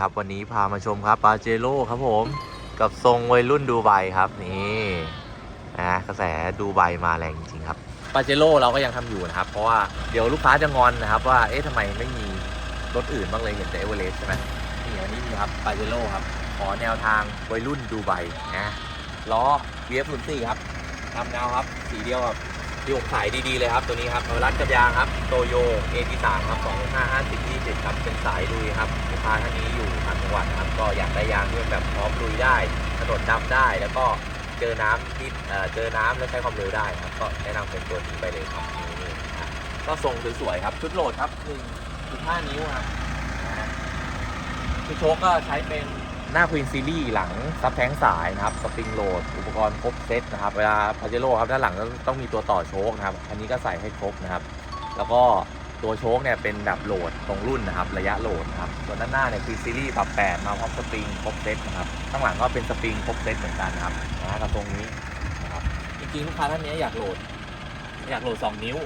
ครับ วันนี้พามาชมครับปาเจโร่ครับผม กับทรงวัยรุ่นดูไบครับนี่นะกระแสดูไบมาแรงจริงครับปาเจโร่เราก็ยังทำอยู่นะครับ เพราะว่าเดี๋ยวลูกค้าจะงอนนะครับ ว่าเอ๊ะทำไมไม่มีรถอื่นบ้างเลยเห็นแต่เอเวอเรสใช่ไหมนี่อันนี้มีครับปาเจโร่ครับขอแนวทางวัยรุ่นดูไบนะล้อ VF04 ครับทำเงาครับสีเดียวกับ ที่ผมขายดีๆเลยครับตัวนี้ครับรัดกับยางครับโตโย A3 ครับ2550 27ครับเป็นสายลุยครับลูกค้าท่านนี้อยู่ต่างจังหวัดนะครับก็อยากได้ยางที่แบบพร้อมลุยได้ถนนดำได้แล้วก็เจอน้ำที่เอ่อเจอน้ำแล้วใช้ความเร็วได้ครับก็แนะนำเป็นตัวนี้ไปเลยครับนี่นะก็ทรงสวยๆครับชุดโหลดครับ1.5นิ้วครับนะฮะชุดโชคก็ใช้เป็น หน้าควีนซีรีส์หลังซับแท้งสายนะครับสปริงโหลด อุปกรณ์ครบเซตนะครับ เวลาพาเจโร่ครับด้านหลังต้องมีตัวต่อโชคนะครับ อันนี้ก็ใส่ให้ครบนะครับ แล้วก็ตัวโชคเนี่ยเป็นแบบโหลดตรงรุ่นนะครับ ระยะโหลดนะครับ ส่วนด้านหน้าเนี่ยควีนซีรีส์ปรับแปดมาพร้อมสปริงครบเซตนะครับ ข้างหลังก็เป็นสปริงครบเซตเหมือนกันนะครับนะกับตรงนี้นะครับ จริงๆลูกค้าท่านนี้อยากโหลด อยากโหลด 2 นิ้ว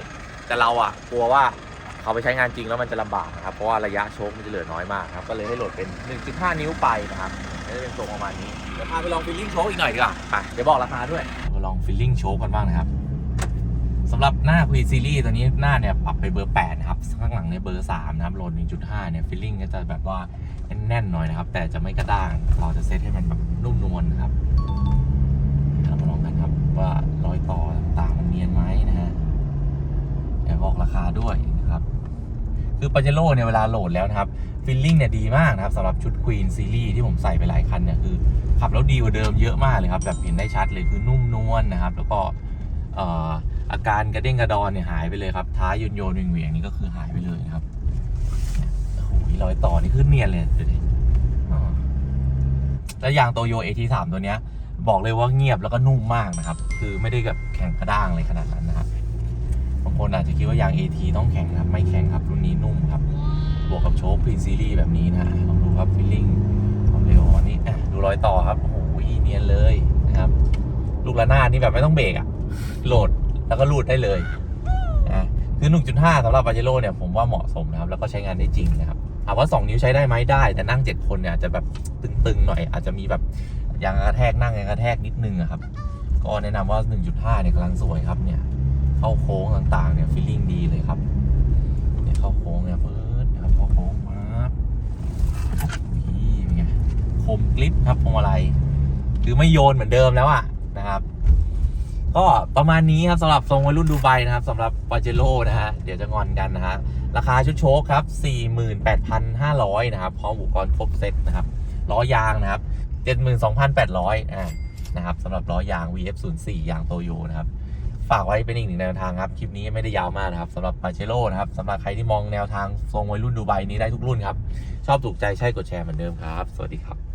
แต่เราอะกลัวว่า เขาไปใช้งานจริงแล้วมันจะลำบากนะครับเพราะว่าระยะโชคมันจะเหลือน้อยมากครับก็เลยให้โหลดเป็น 1.5 นิ้วไปนะครับจะเป็นทรงประมาณนี้เดี๋ยวพาไปลองฟิลลิ่งโชคอีกหน่อยดีกว่าไปเดี๋ยวบอกราคาด้วยมาลองฟิลลิ่งโชคกันบ้างนะครับสำหรับหน้า Q Series ตัวนี้หน้าเนี่ยปรับไปเบอร์8นะครับข้างหลังเนี่ยเบอร์3นะครับโหลด 1.5 เนี่ยฟิลลิ่งก็จะแบบว่าแน่นๆหน่อยนะครับแต่จะไม่กระด้างเราจะเซตให้มันแบบนุ่มนวลนะครับ ราคาด้วยนะครับ คือปาเจโร่เนี่ยเวลาโหลดแล้วนะครับฟิลลิ่งเนี่ยดีมากนะครับสำหรับชุด Queen Series ที่ผมใส่ไปหลายคันเนี่ยคือขับแล้วดีกว่าเดิมเยอะมากเลยครับ แบบเห็นได้ชัดเลยคือนุ่มนวลนะครับ แล้วก็อออาการกระเด้งกระดอนเนี่ยหายไปเลยครับท้ายโยนโยนเหวี่ยงนี่ก็คือหายไปเลยนะครับโอ้โหรอยต่อนี่ขึ้นเนียนเลยดูดิแล้วยางโตโย AT3 ตัวเนี้ย บอกเลยว่าเงียบแล้วก็นุ่มมากนะครับ คือไม่ได้แบบแข็งกระด้างเลยขนาดนั้นนะครับ บางคนอาจจะคิดว่ายาง AT ต้องแข็งครับ ไม่แข็งครับ รุ่นนี้นุ่มครับ บวกกับโชคพรีซีรีส์แบบนี้นะลองดูครับฟิลลิ่งความเร็วอันนี้อ่ดูรอยต่อครับโอ้โหเนียนเลยนะครับ ลูกระนาดนี่แบบไม่ต้องเบรกอะโหลดแล้วก็ลูดได้เลยนะคือ 1.5สำหรับปาเจโร่เนี่ยผมว่าเหมาะสมนะครับ แล้วก็ใช้งานได้จริงนะครับถามว่า 2 นิ้วใช้ได้ไหมได้ แต่นั่ง 7 คนเนี่ยอาจจะแบบตึงๆหน่อย อาจจะมีแบบยางกระแทกนั่งยางกระแทกนิดนึงอะครับ ก็แนะนำว่า 1.5 เนี่ยกำลังสวยครับเนี่ย เข้าโค้งต่างๆเนี่ยฟีลลิ่งดีเลยครับเนี่ยเข้าโค้งเนี่ยเฟิร์สครับเข้าโค้งมานี่เป็นไงคมกริปครับพวงมาลัยคือไม่โยนเหมือนเดิมแล้วอะนะครับ ก็ประมาณนี้ครับสำหรับทรงวัยรุ่นดูไบนะครับสำหรับปาเจโร่นะฮะเดี๋ยวจะงอนกันนะฮะราคาชุดโชคครับ 48,500 นะครับพร้อมอุปกรณ์ครบเซตนะครับล้อยางนะครับ 72,800อ่านะครับสำหรับล้อยาง VF04 ยางโตโยนะครับ ฝากไว้เป็นอีกหนึ่งแนวทางครับ คลิปนี้ไม่ได้ยาวมากนะครับสำหรับปาเชโร่นะครับสำหรับใครที่มองแนวทางทรงวัยรุ่นดูไบนี้ได้ทุกรุ่นครับ ชอบถูกใจใช่กดแชร์เหมือนเดิมครับ สวัสดีครับ